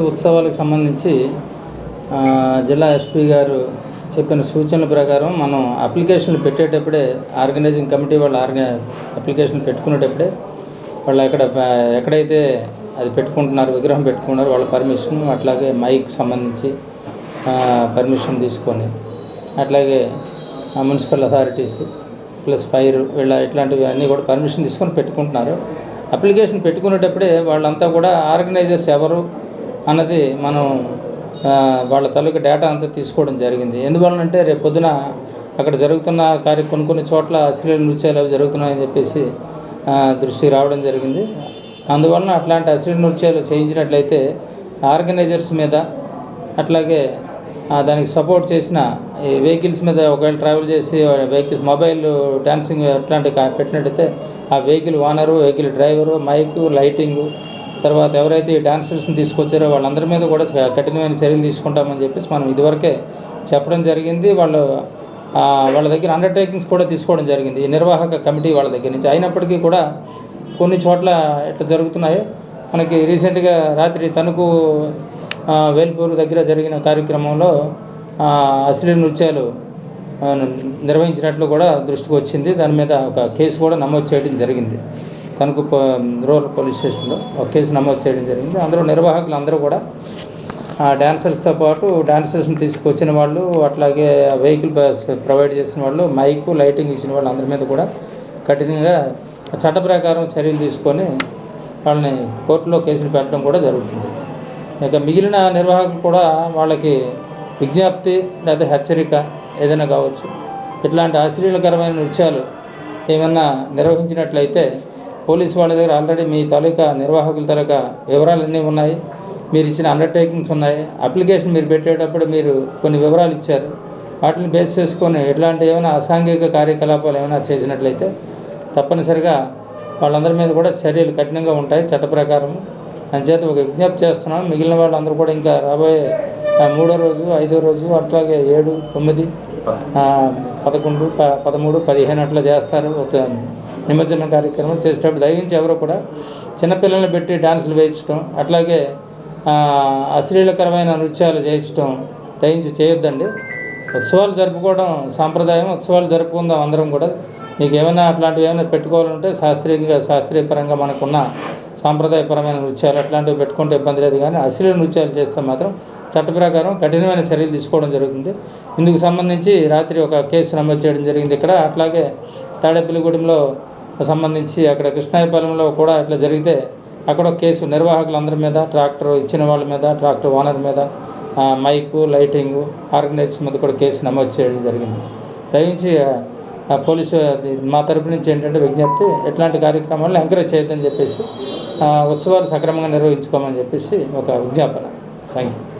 ఉత్సవాలకు సంబంధించి జిల్లా ఎస్పీ గారు చెప్పిన సూచనల ప్రకారం మనం అప్లికేషన్లు పెట్టేటప్పుడే ఆర్గనైజింగ్ కమిటీ వాళ్ళు ఆర్గనై అప్లికేషన్ పెట్టుకునేటప్పుడే వాళ్ళు ఎక్కడ ఎక్కడైతే అది పెట్టుకుంటున్నారు విగ్రహం పెట్టుకున్నారు వాళ్ళ పర్మిషన్ అట్లాగే మైక్ సంబంధించి పర్మిషన్ తీసుకొని అట్లాగే మున్సిపల్ అథారిటీస్ ప్లస్ ఫైర్ వీళ్ళ ఇట్లాంటివి అన్నీ కూడా పర్మిషన్ తీసుకొని పెట్టుకుంటున్నారు. అప్లికేషన్ పెట్టుకునేటప్పుడే వాళ్ళంతా కూడా ఆర్గనైజర్స్ ఎవరు అన్నది మనం వాళ్ళ తాలూకా డేటా అంతా తీసుకోవడం జరిగింది. ఎందువలనంటే రేపు పొద్దున అక్కడ జరుగుతున్న కార్య కొన్ని కొన్ని చోట్ల అశ్లీల నృత్యాలు అవి జరుగుతున్నాయని చెప్పేసి దృష్టి దృష్టికి రావడం జరిగింది. అందువలన అట్లాంటి అశ్లీల నృత్యాలు చేయించినట్లయితే ఆర్గనైజర్స్ మీద అట్లాగే దానికి సపోర్ట్ చేసిన ఈ వెహికల్స్ మీద ఒకవేళ ట్రావెల్ చేసి వెహికల్స్ మొబైల్ డాన్సింగ్ అట్లాంటి కా- పెట్టినట్టయితే ఆ vehicle owner vehicle driver mic lighting తర్వాత ఎవరైతే ఈ డాన్సర్స్ని తీసుకొచ్చారో వాళ్ళందరి మీద కూడా కఠినమైన చర్యలు తీసుకుంటామని చెప్పేసి మనం ఇదివరకే చెప్పడం జరిగింది. వాళ్ళు వాళ్ళ దగ్గర అండర్టేకింగ్స్ కూడా తీసుకోవడం జరిగింది. ఈ నిర్వాహక కమిటీ వాళ్ళ దగ్గర నుంచి. అయినప్పటికీ కూడా కొన్ని చోట్ల ఇట్లా జరుగుతున్నాయి. మనకి రీసెంట్గా రాత్రి తణుకు ఆ, వేల్పూర్ దగ్గర జరిగిన కార్యక్రమంలో అశ్లీల నృత్యాలు నిర్వహించినట్లు కూడా దృష్టికి వచ్చింది. దాని మీద ఒక కేసు కూడా నమోదు చేయడం జరిగింది. తణుకు రూరల్ పోలీస్ స్టేషన్లో ఒక కేసు నమోదు చేయడం జరిగింది. అందరూ నిర్వాహకులు అందరూ కూడా ఆ డాన్సర్స్తో పాటు డాన్సర్స్ని తీసుకొచ్చిన వాళ్ళు అట్లాగే వెహికల్ ప్రొవైడ్ చేసిన వాళ్ళు మైకు లైటింగ్ ఇచ్చిన వాళ్ళు అందరి మీద కూడా కఠినంగా చట్ట ప్రకారం చర్యలు తీసుకొని వాళ్ళని కోర్టులో కేసులు పెట్టడం కూడా జరుగుతుంది. ఇక మిగిలిన నిర్వాహకులు కూడా వాళ్ళకి విజ్ఞప్తి లేదా హెచ్చరిక ఏదైనా కావచ్చు ఇట్లాంటి అశ్లీలకరమైన నృత్యాలు ఏమన్నా నిర్వహించినట్లయితే పోలీస్ వాళ్ళ దగ్గర ఆల్రెడీ మీ తాలూకా నిర్వాహకుల తాలూకా వివరాలు అన్నీ ఉన్నాయి. మీరు ఇచ్చిన అండర్టేకింగ్స్ ఉన్నాయి. అప్లికేషన్ మీరు పెట్టేటప్పుడు మీరు కొన్ని వివరాలు ఇచ్చారు. వాటిని బేస్ చేసుకొని ఎట్లాంటి ఏమైనా అసాంఘిక కార్యకలాపాలు ఏమైనా చేసినట్లయితే తప్పనిసరిగా వాళ్ళందరి మీద కూడా చర్యలు కఠినంగా ఉంటాయి చట్ట ప్రకారం. అంచేత ఒక విజ్ఞప్తి చేస్తున్నాం మిగిలిన వాళ్ళందరూ కూడా ఇంకా రాబోయే మూడో రోజు ఐదో రోజు అట్లాగే ఏడు తొమ్మిది పదకొండు ప పదమూడు పదిహేను అట్లా చేస్తారు. ఒక నిమజ్జనం కార్యక్రమం చేసేటప్పుడు దయించి ఎవరు కూడా చిన్నపిల్లల్ని పెట్టి డాన్సులు వేయించడం అట్లాగే అశ్లీలకరమైన నృత్యాలు చేయించడం దయించి చేయొద్దండి. ఉత్సవాలు జరుపుకోవడం సాంప్రదాయం ఉత్సవాలు జరుపుకుందాం అందరం కూడా. మీకు ఏమైనా అట్లాంటివి ఏమైనా పెట్టుకోవాలంటే శాస్త్రీయంగా శాస్త్రీయపరంగా మనకున్న సాంప్రదాయపరమైన నృత్యాలు అట్లాంటివి పెట్టుకుంటే ఇబ్బంది లేదు. కానీ అశ్లీల నృత్యాలు చేస్తే మాత్రం చట్ట ప్రకారం కఠినమైన చర్యలు తీసుకోవడం జరుగుతుంది. ఇందుకు సంబంధించి రాత్రి ఒక కేసు నమోదు చేయడం జరిగింది ఇక్కడ. అట్లాగే తాడేపల్లిగూడెంలో సంబంధించి అక్కడ కృష్ణాయపాలెంలో కూడా ఇట్లా జరిగితే అక్కడ కేసు నిర్వాహకులందరి మీద ట్రాక్టర్ ఇచ్చిన వాళ్ళ మీద ట్రాక్టర్ ఓనర్ మీద మైకు లైటింగు ఆర్గనైజర్స్ మీద కూడా కేసు నమోదు చేయడం జరిగింది. దయించి పోలీసు అది మా తరపు నుంచి ఏంటంటే విజ్ఞప్తి ఎట్లాంటి కార్యక్రమాలను ఎంకరేజ్ చేయొద్దని చెప్పేసి ఉత్సవాలు సక్రమంగా నిర్వహించుకోమని చెప్పేసి ఒక విజ్ఞాపన. Thank you